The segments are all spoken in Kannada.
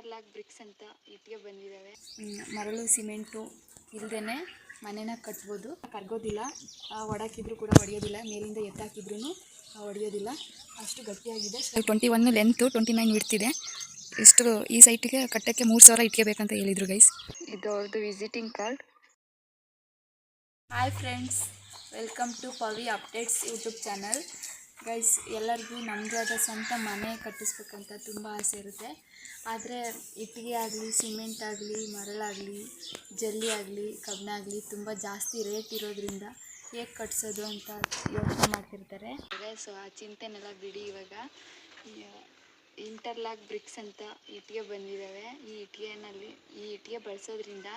ಇಂಟರ್ಲಾಕ್ ಬ್ರಿಕ್ಸ್ ಅಂತ ಇಟ್ಟಿಗೆ ಬಂದಿದ್ದಾವೆ. ಮರಳು ಸಿಮೆಂಟು ಇಲ್ದೇ ಮನೆನ ಕಟ್ಬೋದು. ಕರ್ಗೋದಿಲ್ಲ. ಒಡಾಕಿದ್ರು ಕೂಡ ಹೊಡೆಯೋದಿಲ್ಲ ಮೇಲಿಂದ ಎತ್ತಾಕಿದ್ರು ಹೊಡೆಯೋದಿಲ್ಲ ಅಷ್ಟು ಗಟ್ಟಿಯಾಗಿದೆ. Twenty one length twenty nine ಇಡ್ತಿದೆ ಇಷ್ಟು ಈ ಸೈಟಿಗೆ ಕಟ್ಟಕ್ಕೆ ಮೂರು ಸಾವಿರ ಇಟ್ಕೆ ಬೇಕಂತ ಹೇಳಿದರು ಗೈಸ್ ಇದು ಅವ್ರದ್ದು visiting card hi friends welcome to Pavi updates YouTube channel guys ಎಲ್ಲರಿಗೂ ನಮ್ಮದೇ ಆದ ಸ್ವಂತ ಮನೆ ಕಟ್ಟಿಸ್ಬೇಕಂತ ತುಂಬ ಆಸೆ ಇರುತ್ತೆ. ಆದರೆ ಇಟ್ಟಿಗೆ ಆಗಲಿ, ಸಿಮೆಂಟ್ ಆಗಲಿ ಮರಳಾಗಲಿ ಜಲ್ಲಿ ಆಗಲಿ, ಕಬ್ಬಣ ಆಗಲಿ ತುಂಬ ಜಾಸ್ತಿ ರೇಟ್ ಇರೋದ್ರಿಂದ ಹೇಗೆ ಕಟ್ಸೋದು ಅಂತ ಯೋಚನೆ ಮಾಡ್ತಿರ್ತಾರೆ. ಸೊ ಆ ಚಿಂತೆನೆಲ್ಲ ಬಿಡಿ ಇವಾಗ. ಇಂಟರ್ಲಾಕ್ ಬ್ರಿಕ್ಸ್ ಅಂತ ಇಟ್ಟಿಗೆ ಬಂದಿದ್ದಾವೆ ಈ ಇಟ್ಟಿಗೆನಲ್ಲಿ, ಈ ಇಟ್ಟಿಗೆ ಬಳಸೋದ್ರಿಂದ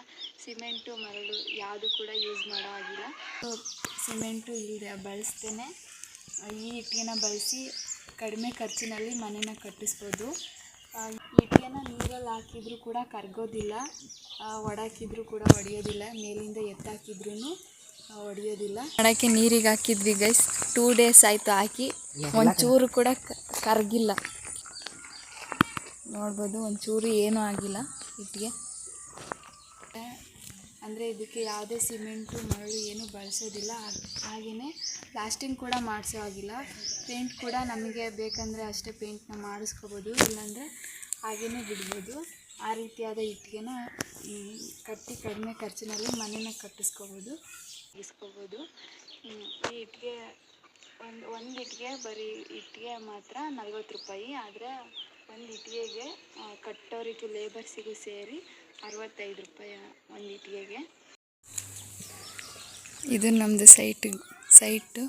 ಸಿಮೆಂಟು, ಮರಳು ಯಾವುದು ಕೂಡ ಯೂಸ್ ಮಾಡೋ ಆಗಿಲ್ಲ ಸಿಮೆಂಟು ಇಲ್ಲಿ ಬಳಸ್ತೇನೆ. ಈ ಇಟ್ಟಿಗೆನ ಬಳಸಿ ಕಡಿಮೆ ಖರ್ಚಿನಲ್ಲಿ ಮನೇನ ಕಟ್ಟಿಸ್ಬೋದು. ಇಟ್ಟಿಗೆನ ನೀರಲ್ಲಿ ಹಾಕಿದ್ರೂ ಕೂಡ ಕರಗೋದಿಲ್ಲ. ಒಡಾಕಿದ್ರೂ ಕೂಡ ಒಡೆಯೋದಿಲ್ಲ. ಮೇಲಿಂದ ಎತ್ತಾಕಿದ್ರೂ ಒಡೆಯೋದಿಲ್ಲ. ಒಣಕ್ಕೆ ನೀರಿಗೆ ಹಾಕಿದ್ವಿ ಗೈಸ್ ಟೂ ಡೇಸ್ ಆಯಿತು ಹಾಕಿ. ಒಂಚೂರು ಕೂಡ ಕರಗಿಲ್ಲ. ನೋಡ್ಬೋದು ಒಂಚೂರು ಏನೂ ಆಗಿಲ್ಲ ಇಟ್ಟಿಗೆ. ಅಂದರೆ ಇದಕ್ಕೆ ಯಾವುದೇ ಸಿಮೆಂಟು, ಮರಳು ಏನೂ ಬಳಸೋದಿಲ್ಲ. ಹಾಗೆಯೇ ಪ್ಲಾಸ್ಟಿಂಗ್ ಕೂಡ ಮಾಡಿಸೋ ಆಗಿಲ್ಲ ಪೇಂಟ್ ಕೂಡ ನಮಗೆ ಬೇಕಂದರೆ ಅಷ್ಟೇ ಪೇಂಟ್ನ ಮಾಡಿಸ್ಕೋಬೋದು, ಇಲ್ಲಾಂದರೆ ಹಾಗೆಯೇ ಬಿಡ್ಬೋದು. ಆ ರೀತಿಯಾದ ಇಟ್ಟಿಗೆನ ಕಟ್ಟಿ ಕಡಿಮೆ ಖರ್ಚಿನಲ್ಲಿ ಮನೇನ ಕಟ್ಟಿಸ್ಕೋಬೋದು. ಇಸ್ಕೋಬೋದು. ಈ ಇಟ್ಟಿಗೆ ಒಂದು ಒಂದು ಇಟ್ಟಿಗೆ ಬರೀ ಇಟ್ಟಿಗೆ ಮಾತ್ರ ನಲ್ವತ್ತು ರೂಪಾಯಿ. ಆದರೆ ಒಂದು ಇಟ್ಟಿಗೆಗೆ ಕಟ್ಟೋರಿಗೂ ಲೇಬರ್ಸಿಗೂ ಸೇರಿ ಅರವತ್ತೈದು ರೂಪಾಯಿ ಒಂದು ಇಟ್ಟಿಗೆಗೆ. ಇದು ನಮ್ಮದು ಸೈಟ್ ಸೈಟು.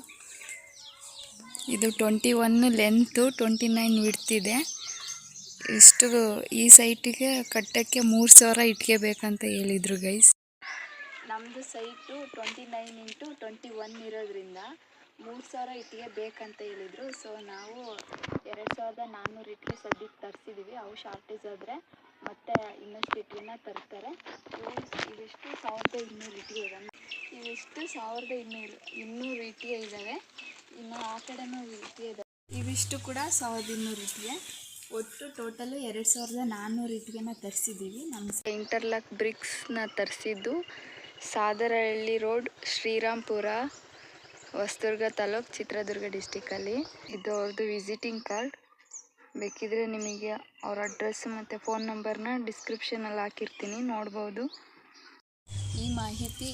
ಇದು twenty one length twenty nine ಬಿಡ್ತಿದೆ ಇಷ್ಟು ಈ ಸೈಟಿಗೆ ಕಟ್ಟಕ್ಕೆ ಮೂರು ಸಾವಿರ ಇಟ್ಟಿಗೆ ಬೇಕಂತ ಹೇಳಿದರು ಗೈಸ್. ನಮ್ಮದು site twenty nine into twenty one ಇರೋದ್ರಿಂದ ಮೂರು ಸಾವಿರ ಇಟ್ಟಿಗೆ ಬೇಕಂತ ಹೇಳಿದರು. ಸೊ ನಾವು ಎರಡು ಸಾವಿರದ ನಾನ್ನೂರು ಇಟ್ಟಿಗೆ ಸದ್ಯಕ್ಕೆ ತರಿಸಿದ್ದೀವಿ ಅವು ಶಾರ್ಟೇಜ್ ಆದರೆ ಮತ್ತೆ ಇನ್ನಷ್ಟು ಇಟ್ಟಿಗೆನ ತರ್ತಾರೆ. ಇವು ಇವಿಷ್ಟು ಸಾವಿರದ ಇನ್ನೂರು ಇಟ್ಟಿಗೆ ಇದ್ದಾವೆ ಇವಿಷ್ಟು ಸಾವಿರದ ಇನ್ನೂರು ಇನ್ನೂರು ಇಟ್ಟಿಗೆ ಇದ್ದಾವೆ ಇನ್ನು ಆ ಕಡೆನೂ ಇಟ್ಟಿಗೆ ಇದ್ದಾವೆ ಇವಿಷ್ಟು ಕೂಡ ಸಾವಿರದ ಇನ್ನೂರು ಇಟ್ಟಿಗೆ ಒಟ್ಟು ಟೋಟಲು ಎರಡು ಸಾವಿರದ ನಾನ್ನೂರು ಇಟ್ಟಿಗೆನ ತರಿಸಿದ್ದೀವಿ ನಮ್ಮ ಇಂಟರ್ಲಾಕ್ ಬ್ರಿಕ್ಸ್ನ ತರಿಸಿದ್ದು ಸಾದರಹಳ್ಳಿ ರೋಡ್ ಶ್ರೀರಾಮ್ಪುರ ಹೊಸದುರ್ಗ ತಾಲೂಕು ಚಿತ್ರದುರ್ಗ ಡಿಸ್ಟಿಕಲ್ಲಿ ಇದು ಅವ್ರದ್ದು ವಿಸಿಟಿಂಗ್ ಕಾರ್ಡ್ ಬೇಕಿದ್ರೆ ನಿಮಗೆ ಅವ್ರ ಅಡ್ರೆಸ್ ಮತ್ತು ಫೋನ್ ನಂಬರ್ನ ಡಿಸ್ಕ್ರಿಪ್ಷನಲ್ಲಿ ಹಾಕಿರ್ತೀನಿ, ನೋಡ್ಬೋದು. ಈ ಮಾಹಿತಿ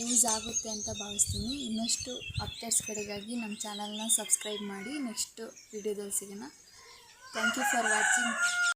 ಯೂಸ್ ಆಗುತ್ತೆ ಅಂತ ಭಾವಿಸ್ತೀನಿ. ಇನ್ನಷ್ಟು ಅಪ್ಡೇಟ್ಸ್ ಕಡೆಗಾಗಿ ನಮ್ಮ ಚಾನಲ್ನ ಸಬ್ಸ್ಕ್ರೈಬ್ ಮಾಡಿ ನೆಕ್ಸ್ಟು ವಿಡಿಯೋದಲ್ಲಿ ಸಿಗೋಣ. Thank you for watching